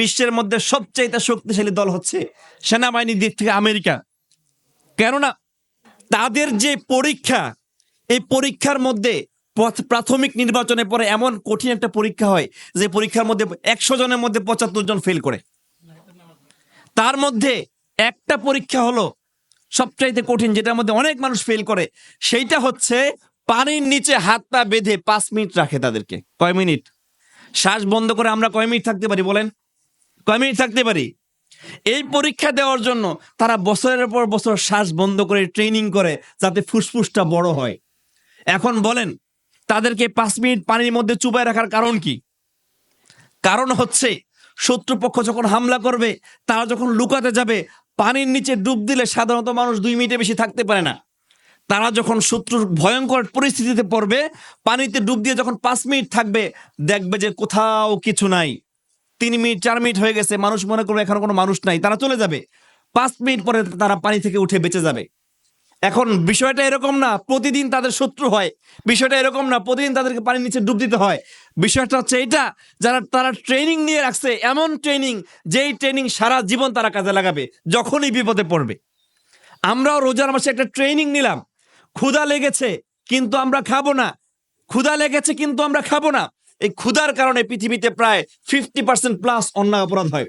বিশ্বের মধ্যে সবচাইতে শক্তিশালী দল হচ্ছে সেনাবাহিনীর দিক থেকে আমেরিকা। কেননা তাদের যে পরীক্ষা, এই পরীক্ষার মধ্যে প্রাথমিক নির্বাচনে পরে এমন কঠিন একটা পরীক্ষা হয় যে পরীক্ষার মধ্যে একশো জনের মধ্যে পঁচাত্তর জন ফেল করে। তার মধ্যে একটা পরীক্ষা হলো সবচাইতে কঠিন, যেটার মধ্যে অনেক মানুষ ফেল করে, সেইটা হচ্ছে পানির নিচে হাত পা বেঁধে পাঁচ মিনিট রাখে তাদেরকে। কয় মিনিট? শ্বাস বন্ধ করে আমরা কয় মিনিট থাকতে পারি বলেন? মিনিট থাকতে পারি? এই পরীক্ষা দেওয়ার জন্য তারা বছরের পর বছর শ্বাস বন্ধ করে ট্রেনিং করে যাতে ফুসফুসটা বড় হয়। এখন বলেন, তাদেরকে পাঁচ মিনিট পানির মধ্যে চুপায় রাখার কারণ কি? কারণ হচ্ছে, শত্রুপক্ষ যখন হামলা করবে, তারা যখন লুকাতে যাবে, পানির নিচে ডুব দিলে সাধারণত মানুষ দুই মিনিটে বেশি থাকতে পারে না। তারা যখন শত্রুর ভয়ঙ্কর পরিস্থিতিতে পড়বে, পানিতে ডুব দিয়ে যখন পাঁচ মিনিট থাকবে, দেখবে যে কোথাও কিছু নাই। তিন মিনিট, চার মিনিট হয়ে গেছে, মানুষ মনে করবে এখন কোনো মানুষ নাই, তারা চলে যাবে। পাঁচ মিনিট পরে তারা পানি থেকে উঠে বেঁচে যাবে। এখন বিষয়টা এরকম না, প্রতিদিন তাদের শত্রু হয়। বিষয়টা এরকম না, প্রতিদিন তাদেরকে পানির নিচে ডুব দিতে হয়। বিষয়টা হচ্ছে এটা যারা, তারা ট্রেনিং নিয়ে রাখছে, এমন ট্রেনিং যেই ট্রেনিং সারা জীবন তারা কাজে লাগাবে, যখনই বিপদে পড়বে। আমরাও রোজার মাসে একটা ট্রেনিং নিলাম। ক্ষুধা লেগেছে, কিন্তু আমরা খাব না। ক্ষুধা লেগেছে, কিন্তু আমরা খাব না। এই ক্ষুধার কারণে পৃথিবীতে প্রায় ফিফটি পার্সেন্ট প্লাস অন্যায় অপরাধ হয়।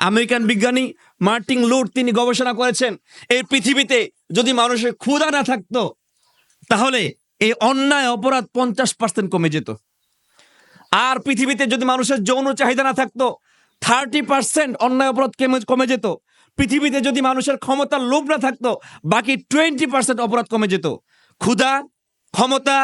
আমেরিকান বিজ্ঞানী মার্টিন লুট তিনি গবেষণা করেছেন, এই পৃথিবীতে যদি মানুষের ক্ষুধা না থাকতো, তাহলে এই অন্যায় অপরাধ পঞ্চাশ পার্সেন্ট কমে যেত। আর পৃথিবীতে যদি মানুষের যৌন চাহিদা না থাকতো, থার্টি পার্সেন্ট অন্যায় অপরাধ কমে যেত। পৃথিবীতে যদি মানুষের ক্ষমতার লোভ না থাকতো, বাকি টোয়েন্টি পার্সেন্ট অপরাধ কমে যেত। ক্ষুধা, ক্ষমতা,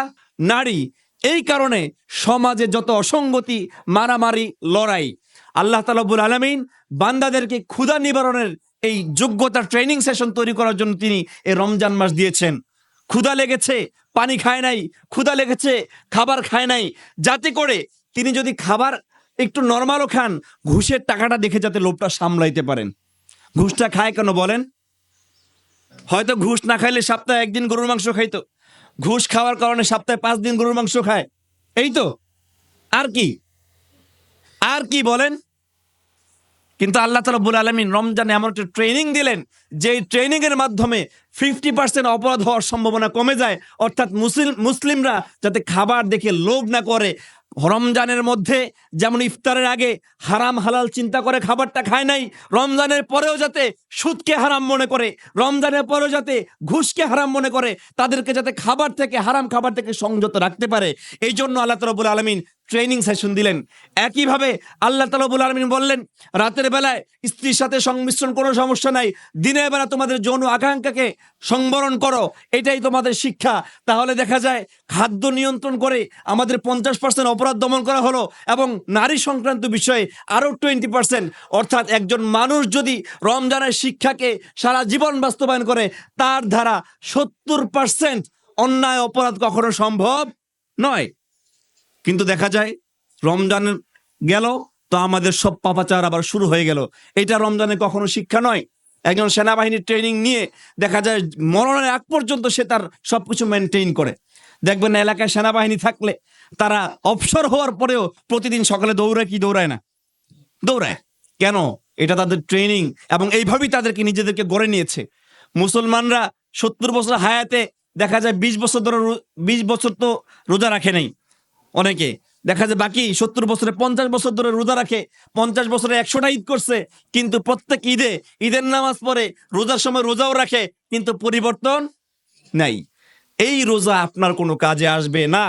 নারী এই কারণে সমাজে যত অসঙ্গতি, মারামারি, লড়াই, আল্লাহ তালাবুল আলমিন বান্দাদেরকে ক্ষুধা নিবারণের এই যোগ্যতা ট্রেনিং সেশন তৈরি করার জন্য তিনি এই রমজান মাস দিয়েছেন। ক্ষুধা লেগেছে, পানি খায় নাই, ক্ষুধা লেগেছে, খাবার খায় নাই। যাতে করে তিনি যদি খাবার একটু নর্মালও খান, ঘুষের টাকাটা দেখে যাতে লোভটা সামলাইতে পারেন। ঘুষটা খায় কেন বলেন? হয়তো ঘুষ না খাইলে সপ্তাহে একদিন গরুর মাংস খাইতো। ঘুষ খাওয়ার কারণে সপ্তাহে পাঁচ দিন গরুর মাংস খায়। এই তো। আর কি? আর কি বলেন? কিন্তু আল্লাহ তালা বুল আলমিন রমজানে এমন একটা ট্রেনিং দিলেন যে ট্রেনিং এর মাধ্যমে ফিফটি পার্সেন্ট অপরাধ হওয়ার সম্ভাবনা কমে যায়। অর্থাৎ মুসলিম মুসলিমরা যাতে খাবার দেখে লোভ না করে রমজানের মধ্যে যেমন ইফতারের আগে হারাম হালাল চিন্তা করে খাবারটা খায় নাই, রমজানের পরেও যাতে সুদকে হারাম মনে করে, রমজানের পরেও যাতে ঘুষকে হারাম মনে করে, তাদেরকে যাতে খাবার থেকে, হারাম খাবার থেকে সংযত রাখতে পারে, এই জন্য আল্লাহ তালবুল আলমিন ট্রেনিং সেশন দিলেন। একইভাবে আল্লাহ তালবুল আলমিন বললেন, রাতের বেলায় স্ত্রীর সাথে সংমিশ্রণ কোনো সমস্যা নাই, দিনের বেলা তোমাদের যৌন আকাঙ্ক্ষাকে সংবরণ করো, এটাই তোমাদের শিক্ষা। তাহলে দেখা যায়, খাদ্য নিয়ন্ত্রণ করে আমাদের পঞ্চাশ পার্সেন্ট অপরাধ দমন করা হলো এবং নারী সংক্রান্ত বিষয়ে আরও টোয়েন্টি পার্সেন্ট অর্থাৎ একজন মানুষ যদি রমজানের শিক্ষাকে সারা জীবন বাস্তবায়ন করে, তার দ্বারা সত্তর পার্সেন্ট অন্যায় অপরাধ কখনো সম্ভব নয়। কিন্তু দেখা যায়, রমজান গেল, তো আমাদের সব পাপাচার আবার শুরু হয়ে গেল। এটা রমজানে কখনো শিক্ষা নয়। একজন সেনাবাহিনীর ট্রেনিং নিয়ে দেখা যায়, মরণের আগ পর্যন্ত সে তার সবকিছু মেনটেন করে। দেখবেন এলাকায় সেনাবাহিনী থাকলে তারা অবসর হওয়ার পরেও প্রতিদিন সকালে দৌড়ায় কি দৌড়ায় না? দৌড়ায়। কেন? এটা তাদের ট্রেনিং এবং এইভাবেই তাদেরকে নিজেদেরকে গড়ে নিয়েছে। মুসলমানরা সত্তর বছর হায়াতে দেখা যায় বিশ বছর ধরে বিশ বছর তো রোজা রাখে নাই অনেকে। দেখা যায় বাকি সত্তর বছরে পঞ্চাশ বছর ধরে রোজা রাখে, পঞ্চাশ বছরে একশোটা ঈদ করছে, কিন্তু প্রত্যেক ঈদে ঈদের নামাজ পড়ে রোজার সময় রোজাও রাখে, কিন্তু পরিবর্তন নাই। এই রোজা আপনার কোনো কাজে আসবে না।